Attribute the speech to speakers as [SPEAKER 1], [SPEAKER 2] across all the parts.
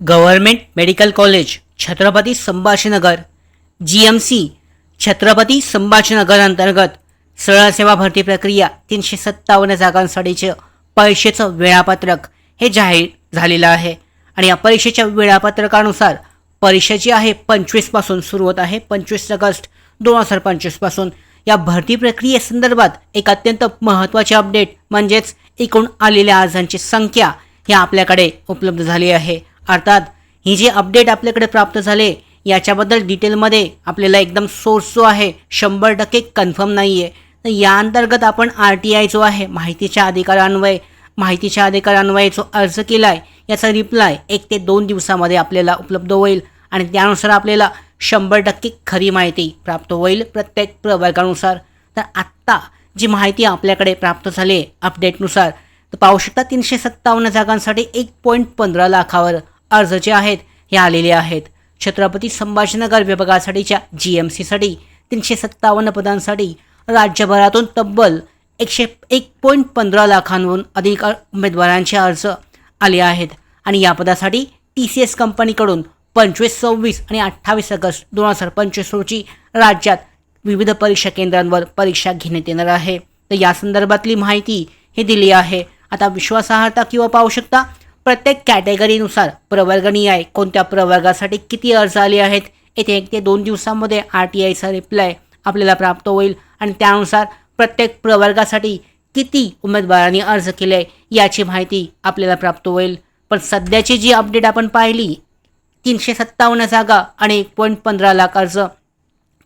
[SPEAKER 1] Government medical college Chhatrapati Sambhajinagar. G M C Chhatrapati Sambhajinagar अंतर्गत सरळ सेवा भरती प्रक्रिया तीनशे सत्तावन्न जागांसाठीचं परीक्षेचं वेळापत्रक हे जाहीर झालेलं आहे. आणि या परीक्षेच्या वेळापत्रकानुसार परीक्षा जी आहे पंचवीसपासून सुरू होत आहे पंचवीस ऑगस्ट दोन हजार पंचवीसपासून या भरती प्रक्रियेसंदर्भात एक अत्यंत महत्त्वाचे अपडेट म्हणजेच एकूण आलेल्या अर्जांची संख्या ही आपल्याकडे उपलब्ध झाली आहे. अर्थात ही जी अपडेट आपल्याकडे प्राप्त झाले याच्याबद्दल डिटेलमध्ये आपल्याला एकदम सोर्स जो आहे शंभर टक्के कन्फर्म नाही आहे तर या अंतर्गत आपण आर टी आय जो आहे माहितीच्या अधिकारान्वये माहितीच्या अधिकारान्वये जो अर्ज केला आहे याचा रिप्लाय एक ते दोन दिवसामध्ये आपल्याला उपलब्ध होईल आणि त्यानुसार आपल्याला शंभर टक्के खरी माहिती प्राप्त होईल प्रत्येक प्रवर्गानुसार. तर आत्ता जी माहिती आपल्याकडे प्राप्त झाली आहे अपडेटनुसार तर पाहू शकता तीनशे सत्तावन्न जागांसाठी एक पॉईंट पंधरा लाखावर अर्ज जे आहेत हे आलेले आहेत. छत्रपती संभाजीनगर विभागासाठीच्या जी एम सीसाठी तीनशे सत्तावन्न पदांसाठी राज्यभरातून तब्बल एकशे एक पॉईंट पंधरा लाखांहून अधिक उमेदवारांचे अर्ज आले आहेत. आणि या पदासाठी टी सी एस कंपनीकडून पंचवीस सव्वीस आणि अठ्ठावीस ऑगस्ट दोन हजार पंचवीस रोजी राज्यात विविध परीक्षा केंद्रांवर परीक्षा घेण्यात येणार आहे. तर या संदर्भातली माहिती ही दिली आहे. आता विश्वासार्हता किंवा पाहू शकता प्रत्येक कॅटेगरीनुसार प्रवर्गणी आहे. कोणत्या प्रवर्गासाठी किती अर्ज आले आहेत? येथे एक ते दोन दिवसामध्ये आर टी आयचा रिप्लाय आपल्याला प्राप्त होईल. आणि त्यानुसार प्रत्येक प्रवर्गासाठी किती उमेदवारांनी अर्ज केले याची माहिती आपल्याला प्राप्त होईल. पण सध्याची जी अपडेट आपण पाहिली तीनशे सत्तावन्न जागा आणि एक पॉईंट पंधरा लाख अर्ज.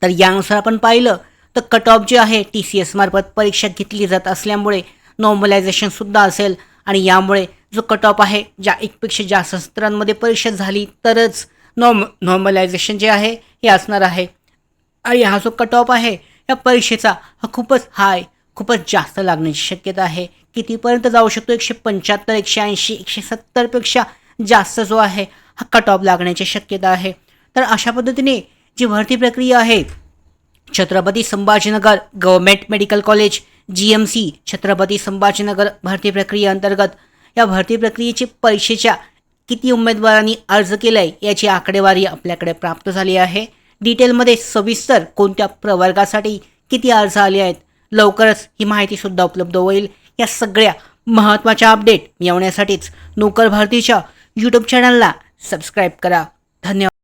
[SPEAKER 1] तर यानुसार आपण पाहिलं तर कट ऑफ जे आहे टी सी एस मार्फत परीक्षा घेतली जात असल्यामुळे नॉर्मलायझेशनसुद्धा असेल. आणि यामुळे जो कट ऑफ आहे ज्या एकपेक्षा जास्त सत्रांमध्ये परीक्षा झाली तरच नॉर्म नॉर्मलायझेशन जे आहे हे असणार आहे. आणि हा जो कट ऑफ आहे या परीक्षेचा हा खूपच हाय खूपच जास्त लागण्याची शक्यता आहे. कितीपर्यंत जाऊ शकतो? एकशे पंच्याहत्तर एकशे ऐंशी एकशे सत्तरपेक्षा जास्त जो आहे हा कट ऑफ लागण्याची शक्यता आहे. तर अशा पद्धतीने जी भरती प्रक्रिया आहे Chhatrapati Sambhajinagar government medical college G M C Chhatrapati Sambhajinagar भरती प्रक्रियेअंतर्गत या भरती प्रक्रियेची परीक्षेच्या किती उमेदवारांनी अर्ज केला आहे याची आकडेवारी आपल्याकडे प्राप्त झाली आहे. डिटेलमध्ये सविस्तर कोणत्या प्रवर्गासाठी किती अर्ज आले आहेत लवकरच ही माहितीसुद्धा उपलब्ध होईल. या सगळ्या महत्त्वाच्या अपडेट मिळवण्यासाठीच नोकर भारतीच्या यूट्यूब चॅनलला सबस्क्राईब करा. धन्यवाद.